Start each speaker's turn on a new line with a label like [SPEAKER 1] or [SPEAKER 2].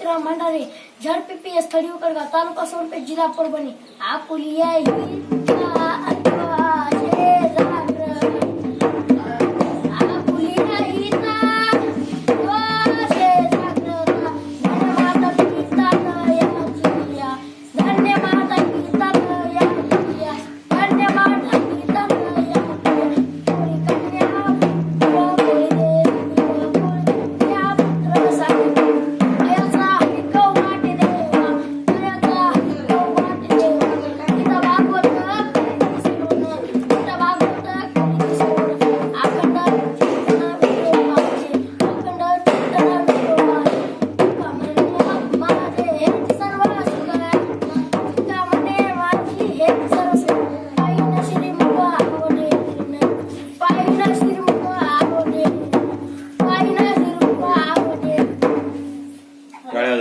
[SPEAKER 1] ज्योतिराव मांढारे झड पीपीएस थडी उकडगाव तालुका सोनपेठ जिल्हा परभणी आपुलिया ही अथवा